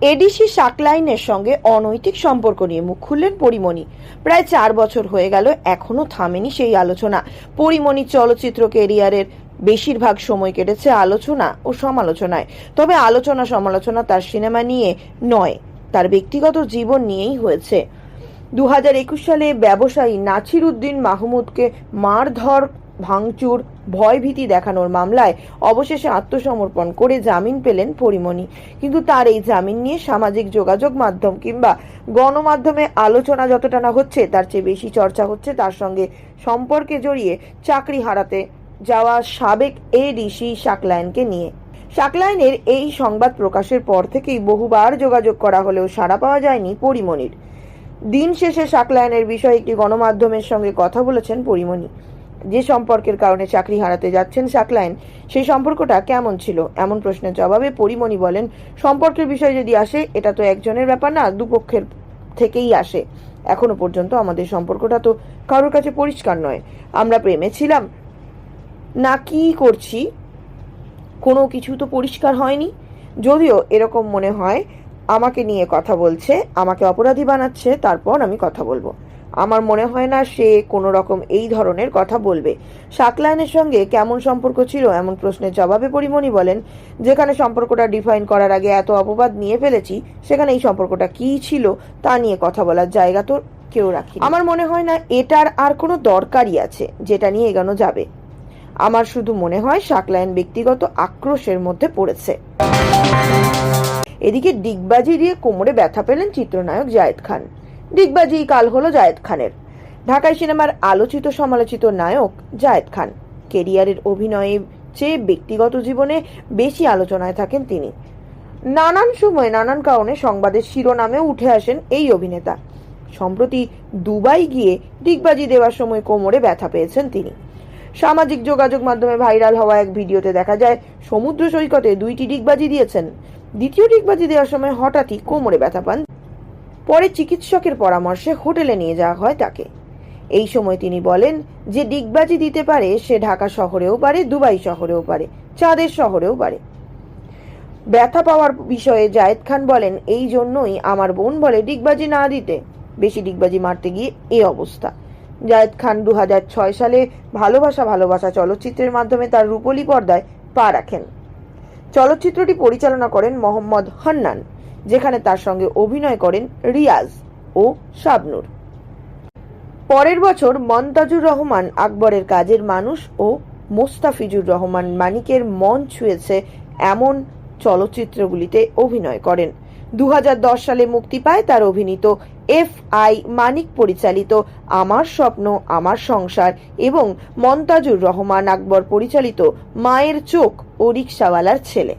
ADC শাকলাইনের সঙ্গে অনৈতিক সম্পর্ক নিয়ে মুখ খুললেন পরিমণি। প্রায় চার বছর হয়ে গেল, এখনও থামেনি সেই আলোচনা। পরিমণি চলচ্চিত্র কেরিয়ারের বেশিরভাগ সময় কেটেছে আলোচনা ও সমালোচনায়। তবে আলোচনা সমালোচনা তার সিনেমা নিয়ে নয়, তার ব্যক্তিগত জীবন নিয়েই হয়েছে। দু হাজার একুশ সালে ব্যবসায়ী নাছির উদ্দিন মাহমুদকে মারধর, ভাঙচুর ভয়ভীতি দেখানোর মামলায় অবশেষে আত্মসমর্পণ করে জামিন পেলেন পরিমণি। কিন্তু তার এই জামিন নিয়ে সামাজিক যোগাযোগ মাধ্যম কিংবা গণমাধ্যমে আলোচনা যতটা না হচ্ছে, তার চেয়ে বেশি চর্চা হচ্ছে তার সঙ্গে সম্পর্কে জড়িয়ে চাকরি হারাতে যাওয়া সাবেক এডিসি শাকলায়নকে নিয়ে। শাকলায়নের এই সংবাদ প্রকাশের পর থেকেই বহুবার যোগাযোগ করা হলেও সাড়া পাওয়া যায়নি পরিমণির। দিন শেষে শাকলায়নের বিষয়ে একটি গণমাধ্যমের সঙ্গে কথা বলেছেন পরিমণি। যে সম্পর্কের কারণে চাকরি হারাতে যাচ্ছেন শাকলায়ন সেই সম্পর্কটা কেমন ছিল? এমন প্রশ্নের জবাবে পরিমণি বলেন, সম্পর্কের বিষয় যদি আসে, এটা তো একজনের ব্যাপার না, দুপক্ষের থেকেই আসে। এখনও পর্যন্ত আমাদের সম্পর্কটা তো কারোর কাছে পরিষ্কার নয়। আমরা প্রেমে ছিলাম। না কি করছি? কোনো কিছু তো পরিষ্কার হয়নি। যদিও এরকম মনে হয়, আমাকে নিয়ে কথা বলছে, আমাকে অপরাধী বানাচ্ছে, তারপর আমি কথা বলব। আমার মনে হয় না সে কোনো রকম এই ধরনের কথা বলবে। শাকলায়নের সঙ্গে কেমন সম্পর্ক ছিল এমন প্রশ্নের জবাবে পরিমণি বলেন, যেখানে সম্পর্কটা ডিফাইন করার আগে এত অপবাদ নিয়ে ফেলেছি, সেখানে এই সম্পর্কটা কি ছিল তা নিয়ে কথা বলার জায়গা তো কেউ রাখি আমার মনে হয় না এটার আর কোনো দরকারই আছে, যেটা নিয়ে এগোনো যাবে। আমার শুধু মনে হয় শাকলায়ন ব্যক্তিগত আক্রোশের মধ্যে পড়েছে। এদিকে ডিগবাজি দিয়ে কোমরে ব্যথা পেলেন চিত্রনায়ক জায়েদ খান। ডিগবাজি কাল হলো জায়েদ খানের। ঢাকায় সিনেমার আলোচিত সমালোচিত নায়ক জায়েদ খান। কেরিয়ারের অভিনয়ে চেয়ে ব্যক্তিগত জীবনে বেশি আলোচনায় থাকেন তিনি। নানান সময় নানান কারণে সংবাদের শিরোনামে উঠে আসেন এই অভিনেতা। সম্প্রতি দুবাই গিয়ে ডিগবাজি দেওয়ার সময় কোমরে ব্যথা পেয়েছেন তিনি। সামাজিক যোগাযোগ মাধ্যমে ভাইরাল হওয়া এক ভিডিওতে দেখা যায়, সমুদ্র সৈকতে দুইটি ডিগবাজি দিয়েছেন। দ্বিতীয় ডিগবাজি দেওয়ার সময় হঠাৎই কোমরে ব্যথা পান পরে চিকিৎসকের পরামর্শে হোটেলে নিয়ে যাওয়া হয় তাকে। এই সময় তিনি বলেন যে ডিগবাজি দিতে পারে, সে ঢাকা শহরেও পারে, দুবাই শহরেও পারে, চাঁদের শহরেও পারে। ব্যথা পাওয়ার বিষয়ে জায়েদ খান বলেন, এই জন্যই আমার বোন বলে ডিগবাজি না দিতে। বেশি ডিগবাজি মারতে গিয়ে এই অবস্থা। জায়েদ খান দু হাজার ছয় সালে ভালোবাসা ভালোবাসা চলচ্চিত্রের মাধ্যমে তার রূপলী পর্দায় পা রাখেন। চলচ্চিত্রটি পরিচালনা করেন মোহাম্মদ হান্নান। যেখানে তার সঙ্গে অভিনয় করেন রিয়াজ ও শাবনুর। পরের বছর মন্তাজুর রহমান আকবরের কাজের মানুষ ও মোস্তাফিজুর রহমান মানিকের মন ছুঁয়েছে এমন চলচ্চিত্রগুলিতে অভিনয় করেন। দু হাজার দশ সালে মুক্তি পায় তার অভিনীত এফ আই মানিক পরিচালিত আমার স্বপ্ন, আমার সংসার এবং মন্তাজুর রহমান আকবর পরিচালিত মায়ের চোখ ও রিক্সাওয়ালার ছেলে।